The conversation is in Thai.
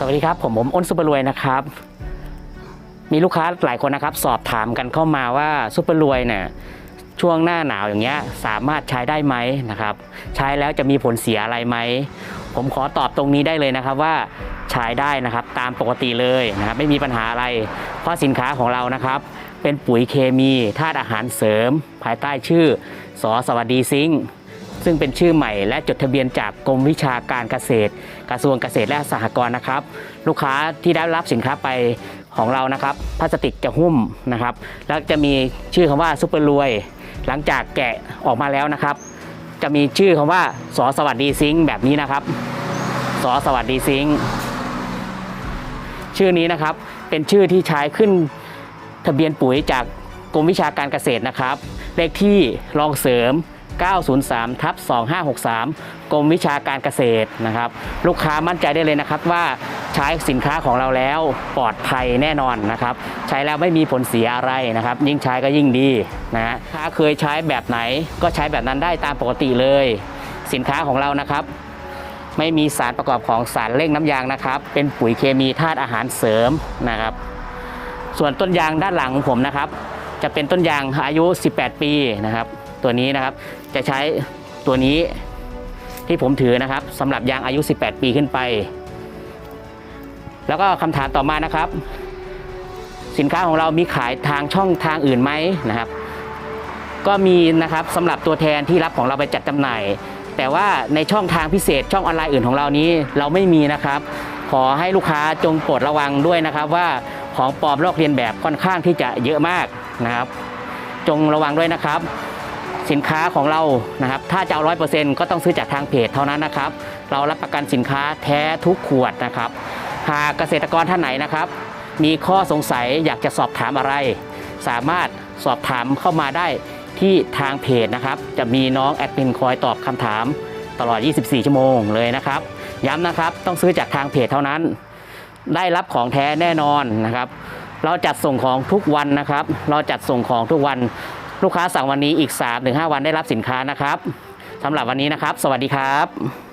สวัสดีครับ ผมผมอ้นซุปเปอร์รวยนะครับ มีลูกค้าหลายคนนะครับ สอบถามกันเข้ามาว่าซุปเปอร์รวยเนี่ยช่วงหน้าหนาวอย่างเงี้ยสามารถใช้ได้ไหมนะครับ ใช้แล้วจะมีผลเสียอะไรไหม ผมขอตอบตรงนี้ได้เลยนะครับว่าใช้ได้นะครับตามปกติเลยนะครับไม่มีปัญหาอะไร เพราะสินค้าของเรานะครับ เป็นปุ๋ยเคมีธาตุอาหารเสริม ภายใต้ชื่อสอสวัสดีซิงค์ ซึ่งเป็นชื่อใหม่และจดทะเบียนจากกรมวิชาการเกษตร กระทรวงเกษตรและสหกรณ์นะครับ ลูกค้าที่ได้รับสินค้าไปของเรานะครับพลาสติกจะหุ้มนะครับ แล้วจะมีชื่อคำว่าซุปเปอร์รวย หลังจากแกะออกมาแล้วนะครับ จะมีชื่อคำว่าสอสวัสดีซิงค์แบบนี้นะครับสอสวัสดีซิงค์ชื่อนี้นะครับเป็นชื่อที่ใช้ขึ้นทะเบียนปุ๋ยจากกรมวิชาการเกษตรนะครับ เลขที่รองเสริม 903ทับ2563 กรมวิชาการเกษตรนะครับ ลูกค้ามั่นใจได้เลยนะครับว่าใช้สินค้าของเราแล้วปลอดภัยแน่นอนนะครับ ใช้แล้วไม่มีผลเสียอะไรนะครับ ยิ่งใช้ก็ยิ่งดีนะฮะถ้าเคยใช้แบบไหนก็ใช้แบบนั้นได้ตามปกติเลย สินค้าของเรานะครับไม่มีสารประกอบของสารเร่งน้ำยางนะครับ เป็นปุ๋ยเคมีธาตุอาหารเสริมนะครับ ส่วนต้นยางด้านหลังของผมนะครับ จะเป็นต้นยางอายุ 18 ปีนะครับ ตัวนี้นะครับ จะใช้ตัวนี้ที่ผมถือนะครับสำหรับยางอายุ 18 ปีขึ้นไป แล้วก็คำถามต่อมานะครับ สินค้าของเรามีขายทางช่องทางอื่นไหมนะครับ ก็มีนะครับสำหรับตัวแทนที่รับของเราไปจัดจำหน่าย แต่ว่าในช่องทางพิเศษช่องออนไลน์อื่นของเรานี้เราไม่มีนะครับ ขอให้ลูกค้าจงโปรดระวังด้วยนะครับว่าของปลอมลอกเลียนแบบค่อนข้างที่จะเยอะมากนะครับ จงระวังด้วยนะครับ สินค้าของเรานะครับ ถ้าจะเอาร้อยเปอร์เซ็นต์ก็ต้องซื้อจากทางเพจเท่านั้นนะครับ เรารับประกันสินค้าแท้ทุกขวดนะครับ หากเกษตรกรท่านไหนนะครับ มีข้อสงสัยอยากจะสอบถามอะไร สามารถสอบถามเข้ามาได้ที่ทางเพจนะครับ จะมีน้องแอดมินคอยตอบคำถามตลอด 24 ชั่วโมงเลยนะครับ ย้ำนะครับ ต้องซื้อจากทางเพจเท่านั้น ได้รับของแท้แน่นอนนะครับ เราจัดส่งของทุกวันนะครับ เราจัดส่งของทุกวัน ลูกค้าสั่งวันนี้อีก 3-5 วันได้รับสินค้านะครับสำหรับวันนี้นะครับ สวัสดีครับ